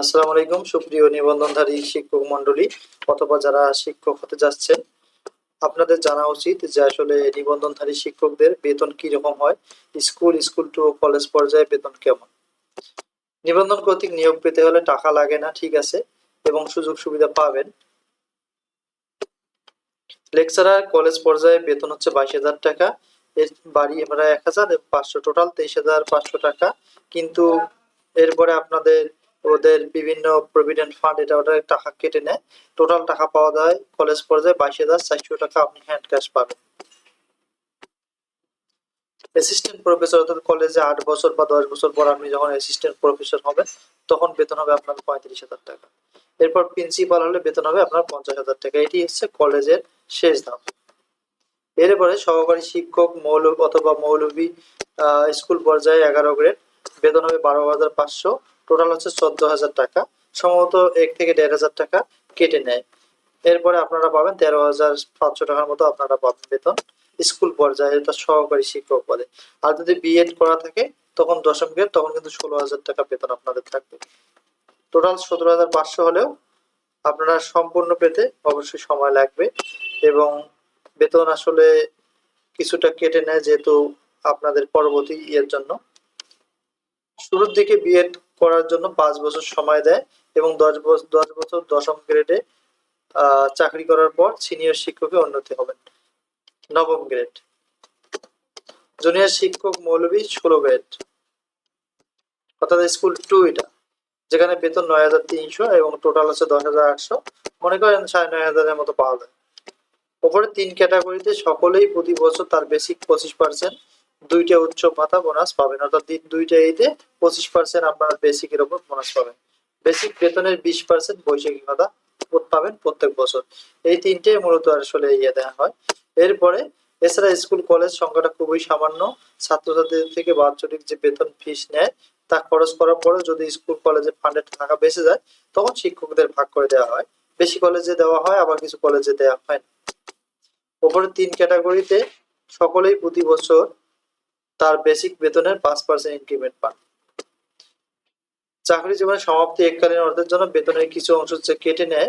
আসসালামু আলাইকুম, সুপ্রিয় নিবন্ধনধারী শিক্ষক মন্ডলী অথবা যারা শিক্ষক হতে যাচ্ছেন, আপনাদের জানা উচিত যে আসলে নিবন্ধনধারী শিক্ষকদের বেতন কি রকম হয়, স্কুল স্কুল টু কলেজ পর্যায়ে বেতন কেমন? নিবন্ধন কর্তৃক নিয়োগ পেতে হলে টাকা লাগে না, ঠিক আছে, এবং সুযোগ সুবিধা পাবেন। লেকচারার কলেজ পর্যায়ে বেতন হচ্ছে বাইশ হাজার টাকা, এর বাড়ি আমরা এক হাজার, পাঁচশো, টোটাল তেইশ হাজার পাঁচশো টাকা, কিন্তু এরপরে আপনাদের ওদের বিভিন্ন প্রভিডেন্ট ফান্ড এটা ওটা টাকা কেটে নেয়। টোটাল টাকা পাওয়া যায় কলেজ পর্যায়ে বাইশ হাজার চারশো টাকা আপনি হ্যান্ড ক্যাশ পাবেন। অ্যাসিস্ট্যান্ট প্রফেসর অর্থাৎ কলেজে আট বছর বা দশ বছর পর আপনি যখন অ্যাসিস্ট্যান্ট প্রফেসর হবেন, তখন বেতন হবে আপনার পঁয়ত্রিশ হাজার টাকা। এরপর প্রিন্সিপাল হলে বেতন হবে আপনার পঞ্চাশ হাজার টাকা। এটি হচ্ছে কলেজের শেষ দাম। এরপরে সহকারী শিক্ষক মৌলব অথবা মৌলভী স্কুল পর্যায়ে এগারো গ্রেড বেতন হবে বারো হাজার পাঁচশো। টোটাল হচ্ছে চোদ্দ হাজার টাকা। সম্ভবত এক থেকে দেড় হাজার টাকা কেটে নেয়। এরপরে আপনারা পাবেন তেরো হাজার পাঁচশো টাকার মতো আপনারা পাবেন বেতন স্কুল পর্যায়ে এটা সহকারী শিক্ষক পদে। আর যদি বিএড করা থাকে, তখন দশম গ্রেড তখন কিন্তু ষোলো হাজার টাকা বেতন আপনাদের থাকবে। টোটাল সতেরো হাজার পাঁচশো হলেও আপনারা সম্পূর্ণ পেতে অবশ্যই সময় লাগবে এবং বেতন আসলে কিছুটা কেটে নেয় যেহেতু আপনাদের পরবর্তী ইয়ের জন্য। শুরুর দিকে বিএড করার জন্য পাঁচ বছর সময় দেয় এবং দশ বছর দশ বছর দশম গ্রেডে চাকরি করার পর সিনিয়র শিক্ষকে উন্নতি হবেন। নবম গ্রেড জুনিয়র শিক্ষক মৌলবী ষোলো গ্রেড অর্থাৎ স্কুল টু এটা, যেখানে বেতন নয় হাজার তিনশো এবং টোটাল হচ্ছে দশ হাজার আটশো। মনে করেন সাড়ে নয় হাজারের মতো পাওয়া যায়। ওপরে তিন ক্যাটাগরিতে সকলেই প্রতি বছর তার বেসিক পঁচিশ পার্সেন্ট দুইটা উচ্চ ভাতা বোনাস পাবেন। অর্থাৎ দি- দুইটা ইতে পঁচিশ পার্সেন্ট আপনার বেসিকের ওপর বোনাস পাবেন। বেসিক বেতনের বিশ পার্সেন্ট বৈশাখী ভাতা পাবেন প্রত্যেক বছর। এই তিনটে মূলত আসলে ইয়ে দেওয়া হয়। এরপরে এছাড়া স্কুল, কলেজ সংখ্যাটা খুবই সামান্য। ছাত্রছাত্রীদের থেকে বাৎসরিক যে বেতন ফিস নেয়, তা খরচ করার পরে যদি স্কুল, কলেজে ফান্ডের টাকা বেঁচে যায়, তখন শিক্ষকদের ভাগ করে দেওয়া হয়। বেশি কলেজে দেওয়া হয়, আবার কিছু কলেজে দেওয়া হয় না। ওপরে তিন ক্যাটাগরিতে সকলেই প্রতি বছর তার বেসিক বেতনের পাঁচ পার্সেন্ট ইনক্রিমেন্ট পান। চাকরি জীবনের সমাপ্তি এককালীন অর্থের জন্য বেতনের কিছু অংশ হচ্ছে কেটে নেয়,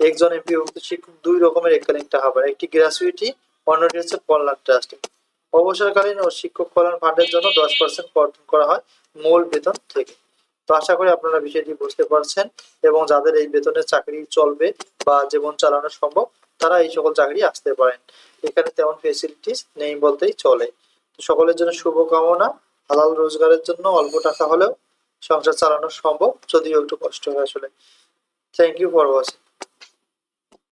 একজন এমপিভুক্ত শিক্ষক দুই রকমের এককালীন টাকা পায় একটি গ্র্যাচুইটি অন্যটি হচ্ছে কল্যাণ ট্রাস্ট অবসরকালীন ও শিক্ষক কল্যাণ ফান্ডের জন্য দশ পার্সেন্ট কর্তন করা হয় মূল বেতন থেকে। তো আশা করি আপনারা বিষয়টি বুঝতে পারছেন এবং যাদের এই বেতনের চাকরি চলবে বা জীবন চালানো সম্ভব, তারা এই সকল চাকরি আসতে পারেন। এখানে তেমন ফেসিলিটিস নেই বলতেই চলে। সকলের জন্য শুভকামনা হালাল রোজগারের জন্য অল্প টাকা হলেও সংসার চালানো সম্ভব, যদিও একটু কষ্ট হয় আসলে। Thank you for watching